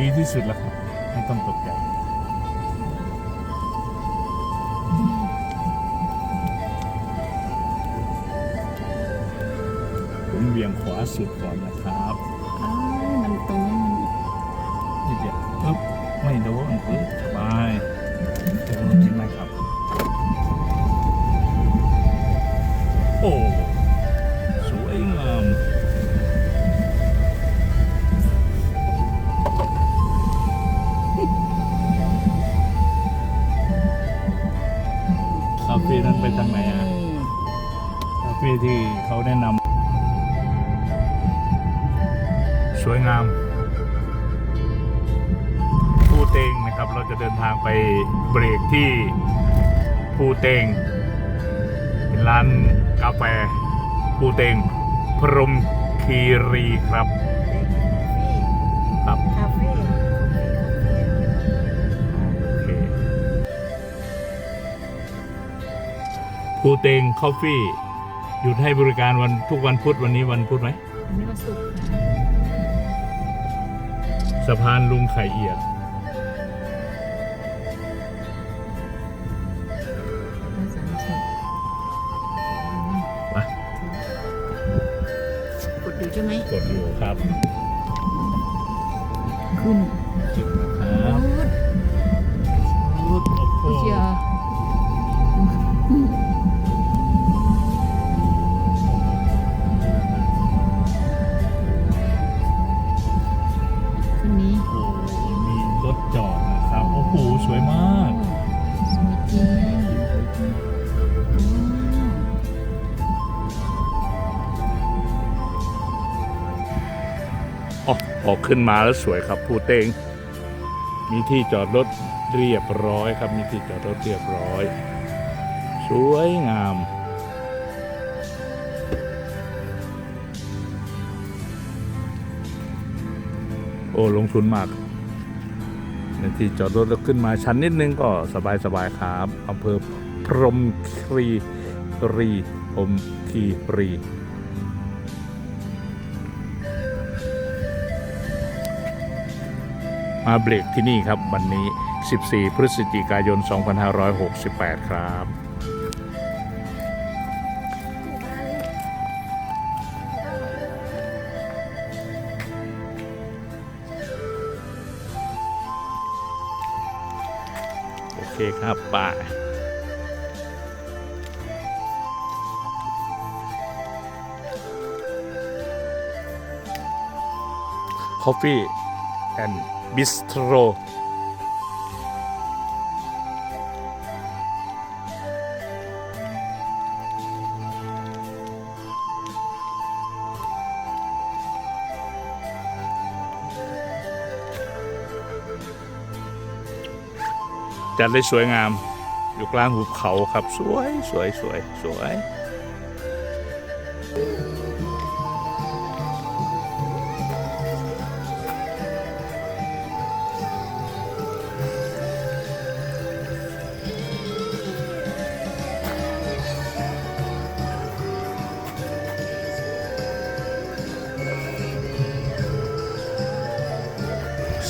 ดีที่สุดแล้วครับ ไม่ต้องตกใจผมเบี่ยงขวาสุดก่อนนะครับอ้าวมันตรงนี้มันนี่เดียวปึ๊บไม่โดนปึ๊บไปโดนจริงไหมครับ โอ้ สวยงามภูเตงนะครับ เราจะเดินทางไปเบรกที่ภูเตง เป็นร้านกาแฟภูเตง พรหมคีรีครับครับคาเฟ่โอเคภูเตงคอฟฟี่หยุดให้บริการวันทุกวันพุธวันนี้วันพุธไหมอันนี้วันศุกร์ค่ะ สะพานลุงไข่เอียดวันเสาร์ศุกร์มา กดดูใช่ไหม กดอยู่ครับ ขึ้น ออกขึ้นมาแล้วสวยครับภูเตงมีที่จอดรถเรียบร้อยครับ มีที่จอดรถเรียบร้อย สวยงามโอ้ลงทุนมากในที่จอดรถแล้วขึ้นมาชั้นนิดนึงก็สบายสบายๆครับอำเภอพรหมคีรีพรมคีรี มาเบรกที่นี่ครับวันนี้ 14 พฤศจิกายน 2568 ครับโอเคครับป่าคอฟฟี่แอนด์ บิสโตรจัดได้สวยงาม อยู่กลางหุบเขาครับ สวยสวยสวยสวย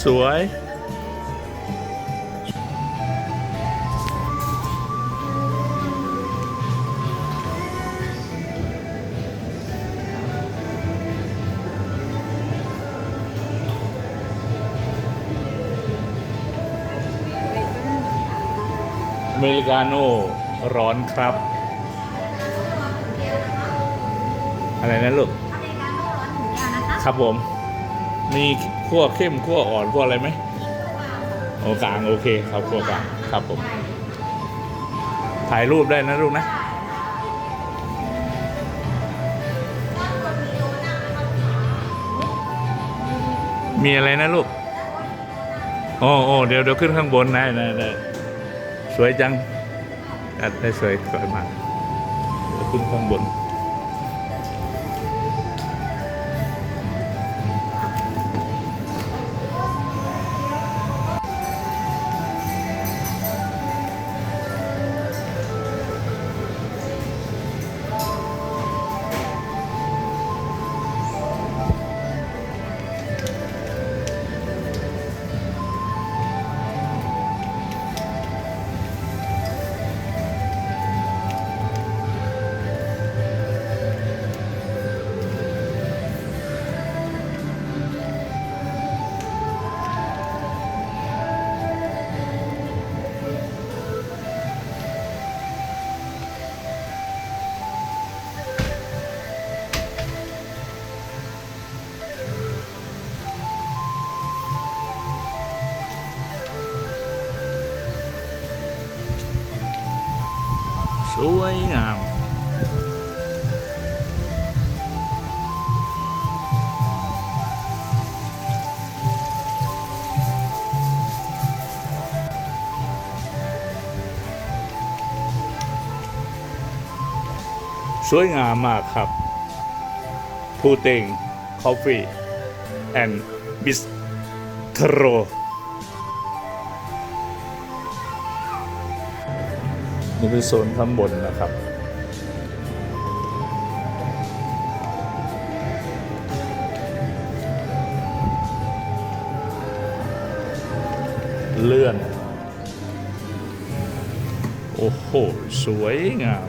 สวย อเมริกาโน่ร้อนครับ อะไรนะลูกครับผม มี ขั้วเข้มขั้วอ่อนขั้วอะไรไหมโอ้กลางโอเคครับขั้วกลางครับผม ถ่ายรูปได้นะลูกนะมีอะไรนะลูก โอ้โอ้เดี๋ยวเดี๋ยวขึ้นข้างบนนะนะนะสวยจังอัดได้สวยสวยมากเดี๋ยวขึ้นข้างบน สวยงามสวยงามมากครับพูเต็งคอฟฟี่แอนด์บิสโทร นี่เป็นโซนข้างบนนะครับ เลื่อน โอ้โห สวยงาม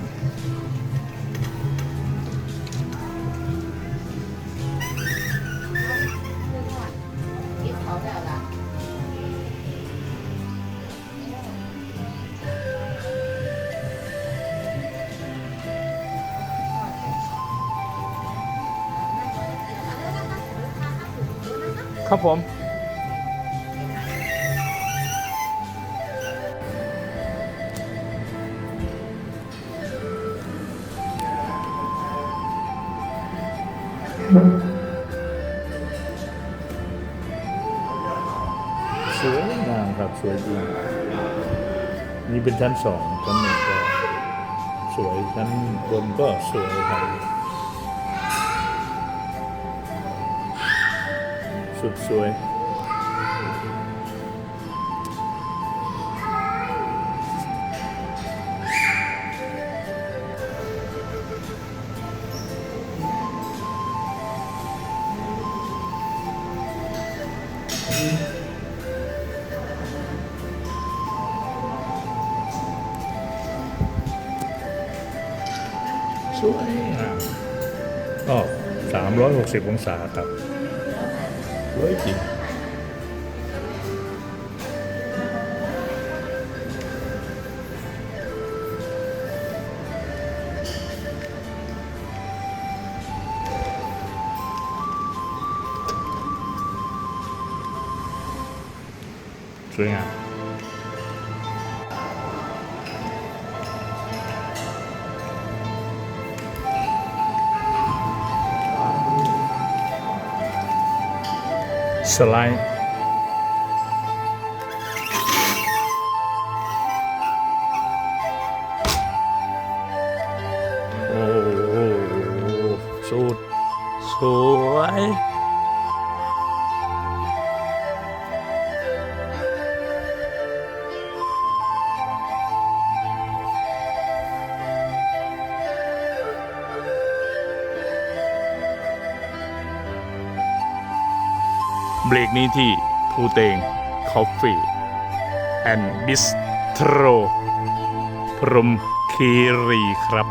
ครับผม สวยงามครับสวยจริงนี่เป็นชั้นสองชั้นหนึ่งก็สวยชั้นบนก็สวยครับ สุดสวย สวยงามก็สามร้อยหกสิบองศาครับ สวยจ ริง เบรกนี้ที่ภูเตงคอฟฟี่แอนด์บิสโตรพรมคีรีครับ